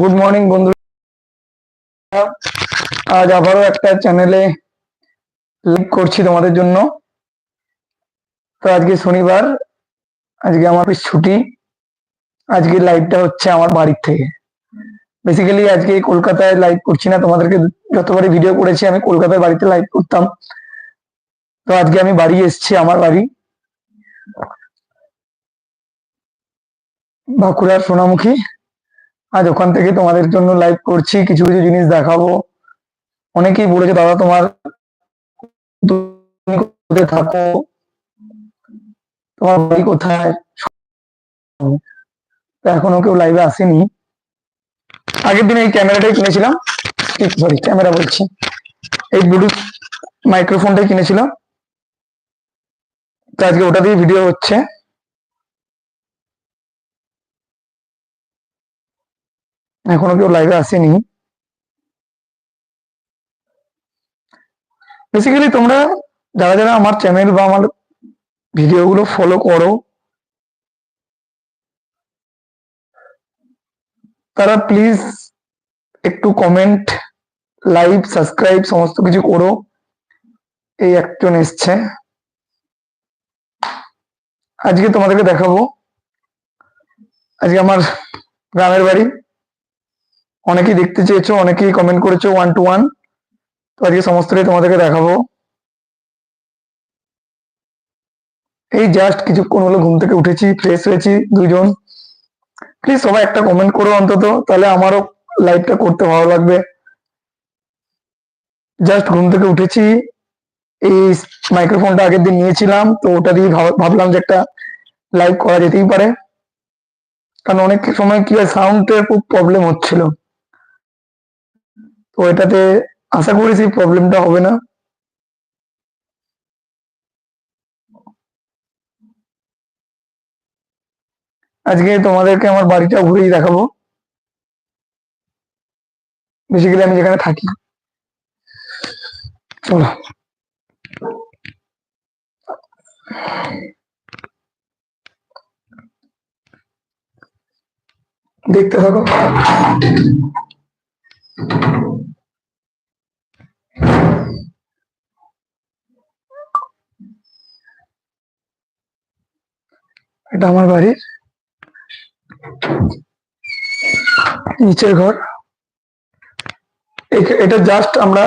Good morning বন্ধু আজ আবারও একটা চ্যানেলে লাইভ করছি তোমাদের জন্য। তো আজকে শনিবার, আজকে আমার অফিস ছুটি। আজকে লাইভটা হচ্ছে আমার বাড়ির থেকে। বেসিক্যালি আজকে কলকাতায় লাইভ করছি না, তোমাদেরকে যতবারই ভিডিও করেছি, আমি কলকাতায় বাড়িতে লাইভ করতাম। তো আজকে আমি বাড়ি এসেছি, আমার বাড়ি। বাঁকুড়ার সোনামুখী। আজ ওখান থেকে তোমাদের জন্য লাইভ করছি, কিছু কিছু জিনিস দেখাবো। অনেকেই বলেছে, দাদা, তোমার তুমি থাকো? তোমার বাড়ি কোথায়? এখনও কেউ লাইভে আসেনি। আগের দিন এই ক্যামেরাটাই কিনেছিলাম। সরি ক্যামেরা বলছি। এই ব্লুটুথ মাইক্রোফোনটাই কিনেছিলাম। তো আজকে ওটা দিয়ে ভিডিও হচ্ছে। এখনও কেউ লাইভে আসেনি। বেসিক্যালি তোমরা যারা যারা আমার চ্যানেল বা আমার ভিডিওগুলো ফলো করো, তারা প্লিজ একটু কমেন্ট লাইভ সাবস্ক্রাইব সমস্ত কিছু করো। এই একজন এসছে। আজকে তোমাদেরকে দেখাবো। আজকে আমার গ্রামের বাড়ি। অনেকেই দেখতে চেয়েছো, অনেকেই কমেন্ট করেছ ওয়ান টু ওয়ান তো আজকে সমস্তটাই তোমাদেরকে দেখাবো। এই জাস্ট কিছুক্ষণ হলো ঘুম থেকে উঠেছি ফ্রেশ হয়েছি দুজন প্লিজ সবাই একটা কমেন্ট করো অন্তত, তাহলে আমারও লাইভটা করতে ভালো লাগবে। জাস্ট ঘুম থেকে উঠেছি, এই মাইক্রোফোনটা আগের দিন নিয়েছিলাম, তো ওটা দিয়ে ভাবলাম যে একটা লাইভ করা যেতেই পারে। কারণ অনেক সময় কি হয় সাউন্ডের খুব প্রবলেম হচ্ছিল। তো এটাতে আশা করি সেই প্রবলেমটা হবে না। আজকে তোমাদেরকে আমার বাড়িটা ঘুরেই দেখাবো। বেসিক্যালি আমি যেখানে থাকি। চলো। দেখতে থাকো। এটা আমার বাড়ির। নিচের ঘর। এটা জাস্ট আমরা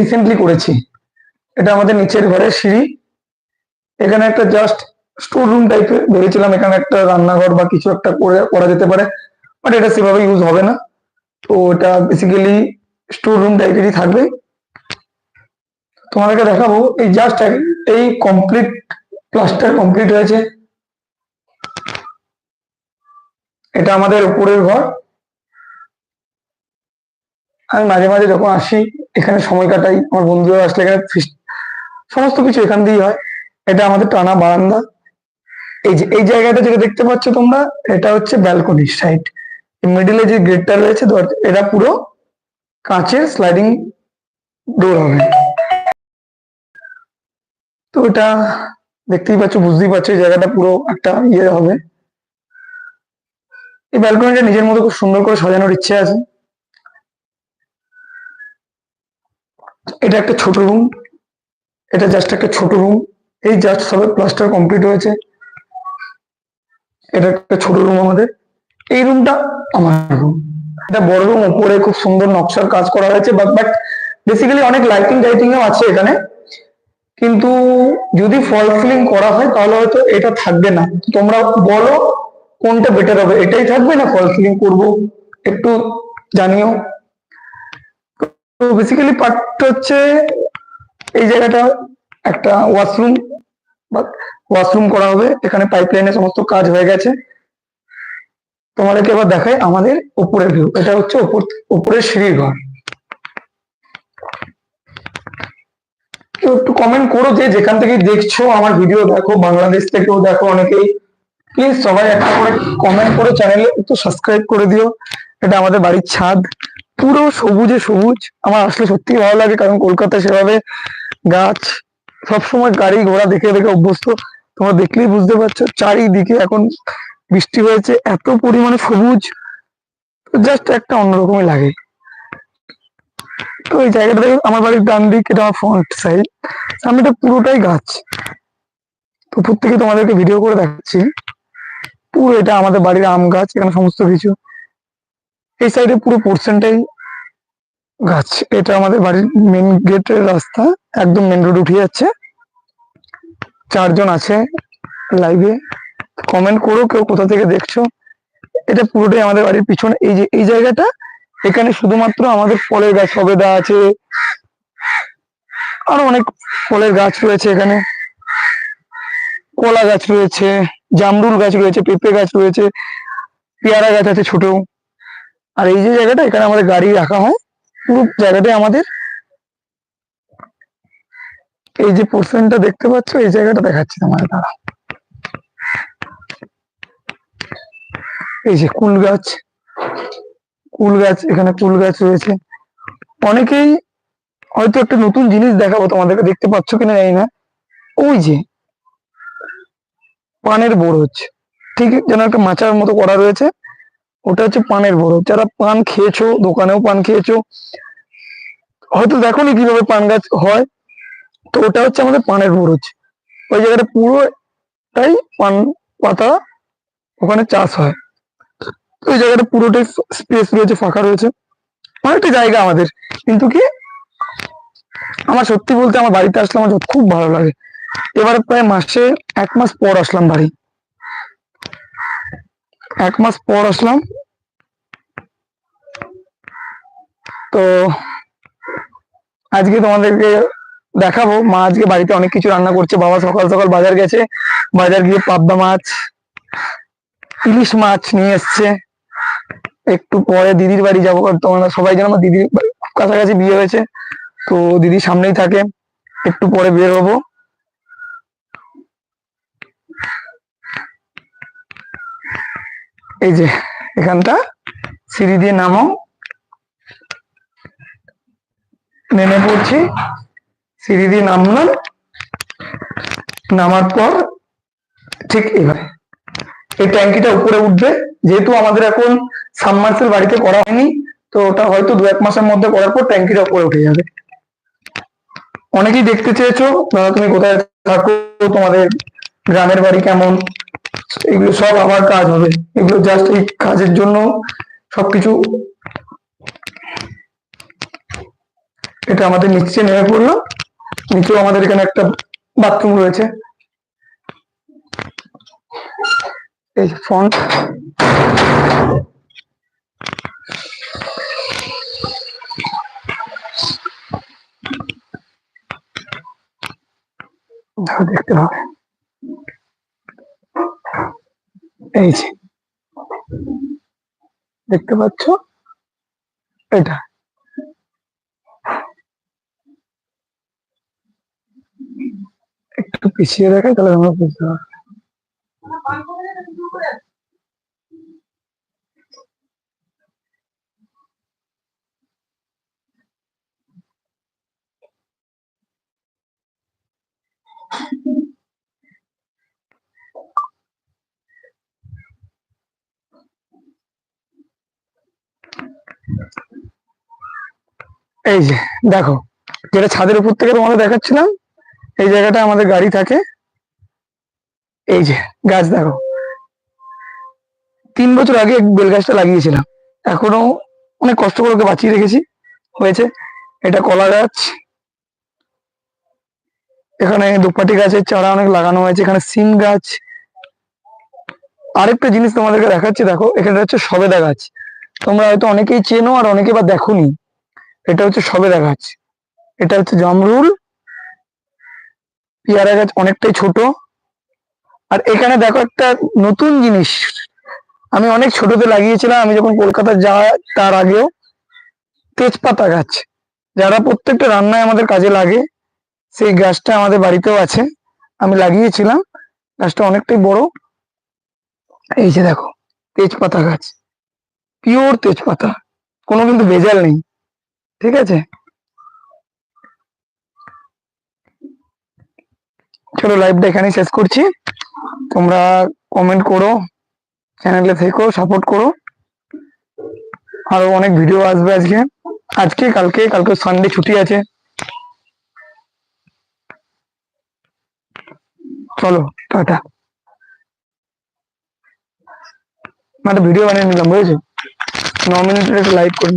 রিসেন্টলি করেছি। এটা আমাদের নিচের ঘরের সিঁড়ি। এখানে একটা জাস্ট স্টোর রুম টাইপের ভেবেছিলাম, এখানে একটা রান্নাঘর বা কিছু একটা করে যেতে পারে। বাট এটা সেভাবে ইউজ হবে না। তো এটা বেসিক্যালি স্টোর রুম টাইপেরই থাকবে। তোমাদেরকে দেখাবো, এই জাস্ট এই কমপ্লিট প্লাস্টার কমপ্লিট হয়েছে। এটা আমাদের উপরের ঘর। আমি মাঝে মাঝে যখন আসি, এখানে সময় কাটাই, আমার বন্ধুরা আসলে এখানে সমস্ত কিছু এখান দিয়েই হয়। এটা আমাদের টানা বারান্দা। এই যে, এই জায়গাটা যেটা দেখতে পাচ্ছ তোমরা, এটা হচ্ছে ব্যালকনি সাইড মিডিলে যে গেটটা রয়েছে এটা পুরো কাঁচের স্লাইডিং ডোর হবে। তো এটা দেখতেই পাচ্ছ, বুঝতেই পারছ জায়গাটা পুরো একটা ইয়ে হবে। এই ব্যালকনিটা নিজের মতো খুব সুন্দর করে সাজানোর ইচ্ছে আছে। এটা একটা ছোট রুম এটা জাস্ট একটা ছোট রুম এই জাস্ট সবে প্লাস্টার কমপ্লিট হয়েছে। এটা একটা ছোট রুম আমাদের। এই রুমটা আমার রুম এটা বড় রুম উপরে খুব সুন্দর নকশার কাজ করা হয়েছে বাট বাট বেসিক্যালি অনেক লাইটিং টাইটিং আছে এখানে। কিন্তু যদি ফল সিলিং করা হয়, তাহলে হয়তো এটা থাকবে না। তোমরা বলো কোনটা বেটার হবে? এটাই থাকবে না ফল সিলিং করব? একটু জানিও। তো বেসিক্যালি পার্টটা হচ্ছে এই জায়গাটা, একটা ওয়াশরুম বা ওয়াশরুম করা হবে। এখানে পাইপ লাইনের সমস্ত কাজ হয়ে গেছে। তোমাদেরকে এবার দেখাই আমাদের উপরের ভিউ এটা হচ্ছে উপর, উপরের সিঁড়ির ঘর। কেউ একটু কমেন্ট করো যে যেখান থেকে দেখছ আমার ভিডিও দেখো, বাংলাদেশ থেকেও দেখো অনেকেই। প্লিজ সবাই একটা করে কমেন্ট করে চ্যানেলে একটু সাবস্ক্রাইব করে দিও। এটা আমাদের বাড়ির ছাদ। পুরো সবুজে সবুজ। আমার আসলে সত্যি ভালো লাগে কারণ কলকাতায় সেভাবে গাছ, সবসময় গাড়ি ঘোড়া দেখে দেখে অভ্যস্ত। তোমরা দেখলেই বুঝতে পারছ, চারিদিকে এখন বৃষ্টি হয়েছে, এত পরিমাণে সবুজ। জাস্ট একটা অন্যরকমই লাগে। তো ওই জায়গাটা দেখো, আমার বাড়ির ডান দিক, এটা আমার ফ্রন্ট সাইড সামনেটা পুরোটাই গাছ। তো থেকে তোমাদেরকে ভিডিও করে দেখাচ্ছি। পুরো এটা আমাদের বাড়ির আম গাছ, এখানে সমস্ত কিছু। এই সাইডে পুরো পোর্শনটাই গাছ। এটা আমাদের বাড়ির মেন গেটের রাস্তা, একদম মেন রোড উঠে যাচ্ছে। চারজন আছে লাইভে কমেন্ট করো কেউ কোথা থেকে দেখছ। এটা পুরোটাই আমাদের বাড়ির পিছনে। এই যে, এই জায়গাটা, এখানে শুধুমাত্র আমাদের ফলের গাছ, সবেদা আছে। আরও অনেক ফলের গাছ রয়েছে এখানে। কলা গাছ রয়েছে। জামরুল গাছ রয়েছে, পেঁপে গাছ রয়েছে, পেয়ারা গাছ আছে ছোট আর এই যে জায়গাটা, এখানে আমাদের গাড়ি রাখা হয়। পুরো জায়গাটাই আমাদের। এই যে পোর্শনটা দেখতে পাচ্ছ, এই জায়গাটা দেখাচ্ছি তোমার দ্বারা এই যে কুল গাছ। কুল গাছ, এখানে কুল গাছ রয়েছে। অনেকেই হয়তো একটা নতুন জিনিস দেখাবো তোমাদেরকে, দেখতে পাচ্ছ কিনা জানি না। ওই যে পানের বরজ ঠিক যেন একটা মাচার মতো করা রয়েছে। ওটা হচ্ছে পানের বরজ যারা পান খেয়েছো, দোকানেও পান খেয়েছো, হয়তো দেখো নি কীভাবে পান গাছ হয়, তো ওটা হচ্ছে আমাদের পানের বরজ ওই জায়গাটা পুরোটাই পান পাতা ওখানে চাষ হয়। ওই জায়গাটা পুরোটাই স্পেস রয়েছে, ফাঁকা রয়েছে। অনেকটা জায়গা আমাদের। কিন্তু কি, আমার সত্যি বলতে আমার বাড়িতে আসলে আমার খুব ভালো লাগে। এবারে প্রায় মাসে এক মাস পর আসলাম বাড়ি। এক মাস পর আসলাম। তো আজকে তোমাদেরকে দেখাবো। মা আজকে বাড়িতে অনেক কিছু রান্না করছে। বাবা সকাল সকাল বাজার গেছে। বাজার গিয়ে পাবদা মাছ, ইলিশ মাছ নিয়ে এসছে। একটু পরে দিদির বাড়ি যাব। তোমরা সবাই জানো আমার দিদির কাছাকাছি বিয়ে হয়েছে। তো দিদি সামনেই থাকে। একটু পরে বের হব। এই যে এখানটা, সিঁড়ি দিয়ে নামো। নেমে পড়ছি। সিঁড়ি দিয়ে নামলাম। নামার পর ঠিক এইভাবে। এই ট্যাঙ্কিটা উপরে উঠবে। যেহেতু আমাদের এখন সাবমার্সেল বাড়িতে করা হয়নি, তো ওটা হয়তো দু এক মাসের মধ্যে করার পর ট্যাঙ্কিটা উপরে উঠে যাবে। অনেকেই দেখতে চেয়েছো, দাদা তুমি কোথায় থাকো, তোমাদের গ্রামের বাড়ি কেমন? এগুলো সব আমার কাজ হবে। এগুলো জাস্ট এই কাজের জন্য সবকিছু এটা আমাদের নিচে নেমে পড়ল। নিচেও আমাদের এখানে একটা বাথরুম রয়েছে। এই ফন্ট দেখতে হবে। এই যে। দেখতে পাচ্ছ? এটা। একটু পিছিয়ে রাখে তাহলে আমরা বুঝতে পারব। এই যে, দেখো, যেটা ছাদের উপর থেকে তোমাদের দেখাচ্ছিলাম, এই জায়গাটা আমাদের গাড়ি থাকে। এই যে, গাছ দেখো। তিন বছর আগে বেল গাছটা লাগিয়েছিলাম। এখনও অনেক কষ্ট করে ওকে বাঁচিয়ে রেখেছি। হয়েছে। এটা কলা গাছ। এখানে দুপাটি গাছের চারা অনেক লাগানো হয়েছে। এখানে সিম গাছ। আরেকটা জিনিস তোমাদেরকে দেখাচ্ছি, দেখো এখানে হচ্ছে সবেদা গাছ। তোমরা হয়তো অনেকেই চেনো আর অনেকে বা দেখোনি। এটা হচ্ছে সবেদা গাছ এটা হচ্ছে জামরুল। পেয়ারা গাছ অনেকটাই ছোট। আর এখানে দেখো একটা নতুন জিনিস। আমি অনেক ছোটতে লাগিয়েছিলাম, আমি যখন কলকাতা যাই তার আগেও তেজপাতা গাছ। যারা প্রত্যেকটা রান্নায় আমাদের কাজে লাগে, সেই গাছটা আমাদের বাড়িতেও আছে। আমি লাগিয়েছিলাম, গাছটা অনেকটাই বড়। এই যে দেখো, তেজপাতা গাছ। পিওর তেজপাতা। কোনো কিন্তু ভেজাল নেই। ঠিক আছে? চলো লাইভটা এখানেই শেষ করছি। তোমরা কমেন্ট করো চ্যানেলে থেকো সাপোর্ট করো। আরও অনেক ভিডিও আসবে আজকে। আজকে, কালকে কালকে সানডে ছুটি আছে। চলো, টাটা। মানে ভিডিও বানিয়ে নিলাম, বুঝেছ? ন মিনিটের একটা লাইভ করে